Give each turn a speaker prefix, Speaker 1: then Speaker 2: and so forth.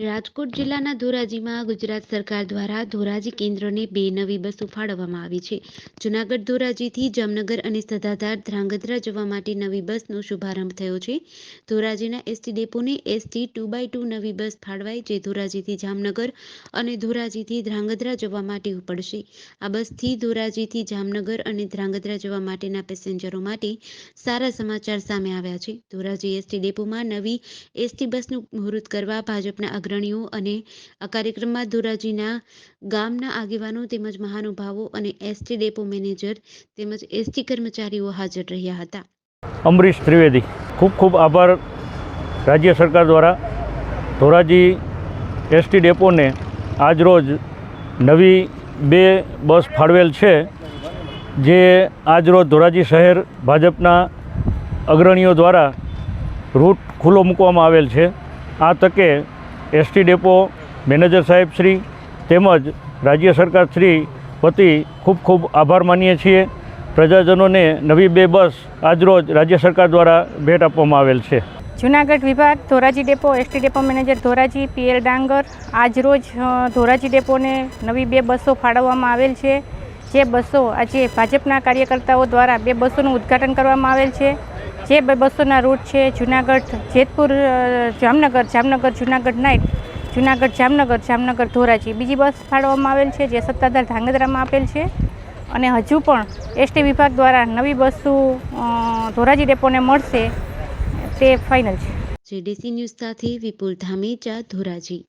Speaker 1: રાજકોટ જિલ્લાના ધોરાજીમાં ગુજરાત સરકાર દ્વારા ધોરાજી કેન્દ્રને બે નવી બસો ફાળવવામાં આવી છે. જૂનાગઢ ધોરાજીથી જામનગર અને સદાધાર ધ્રાંગધ્રા જવા માટે નવી બસનો શુભારંભ થયો છે. ધોરાજીના એસટી ડેપોને એસટી ટુ બાય ટુ નવી બસ ફાળવાઈ જે ધોરાજીથી જામનગર અને ધોરાજીથી ધ્રાંગધ્રા જવા માટે ઉપડશે. આ બસથી ધોરાજીથી જામનગર અને ધ્રાંગધ્રા જવા માટેના પેસેન્જરો માટે સારા સમાચાર સામે આવ્યા છે. ધોરાજી એસટી ડેપોમાં નવી એસટી બસનું મુહૂર્ત કરવા ભાજપના અગ્રણીઓ અને આ કાર્યક્રમમાં ધોરાજીના ગામના આગેવાનો તેમજ મહાનુભાવો અને એસટી ડેપો મેનેજર તેમજ એસટી કર્મચારીઓ હાજર રહ્યા હતા.
Speaker 2: અમરીશ ત્રિવેદી, ખૂબ ખૂબ આભાર રાજ્ય સરકાર દ્વારા ધોરાજી એસટી ડેપોને આજરોજ નવી બે બસ ફાળવેલ છે, જે આજરોજ ધોરાજી શહેર ભાજપના અગ્રણીઓ દ્વારા રૂટ ખુલ્લો મૂકવામાં આવેલ છે. આ તકે એસટી ડેપો મેનેજર સાહેબ શ્રી તેમજ રાજ્ય સરકાર શ્રી વતી ખૂબ ખૂબ આભાર માનીએ છીએ. પ્રજાજનોને નવી બે બસ આજરોજ રાજ્ય સરકાર દ્વારા ભેટ આપવામાં આવેલ છે.
Speaker 3: જુનાગઢ વિભાગ Dhoraji depot, ST depot manager Dhoraji PL Dangar આજરોજ ધોરાજી ડેપોને નવી બે બસો ફાળવવામાં આવેલ છે. જે બસો આજે ભાજપના કાર્યકર્તાઓ દ્વારા બે બસોનું ઉદ્ઘાટન કરવામાં આવેલ છે. જે બસોના રૂટ છે, જુનાગઢ, જેતપુર જામનગર જામનગર, જુનાગઢ નાઇટ જુનાગઢ, જામનગર જામનગર, ધોરાજી. બીજી બસ ફાળવવામાં આવેલ છે, જે સત્તાધાર ધાંગધ્રામાં આપેલ છે. અને હજુ પણ એસટી વિભાગ દ્વારા નવી બસો ધોરાજી ડેપોને મળશે. તે ફાઇનલ છે.
Speaker 1: જીડીસી ન્યૂઝ સાથે વિપુલ ધામેચા, ધોરાજી.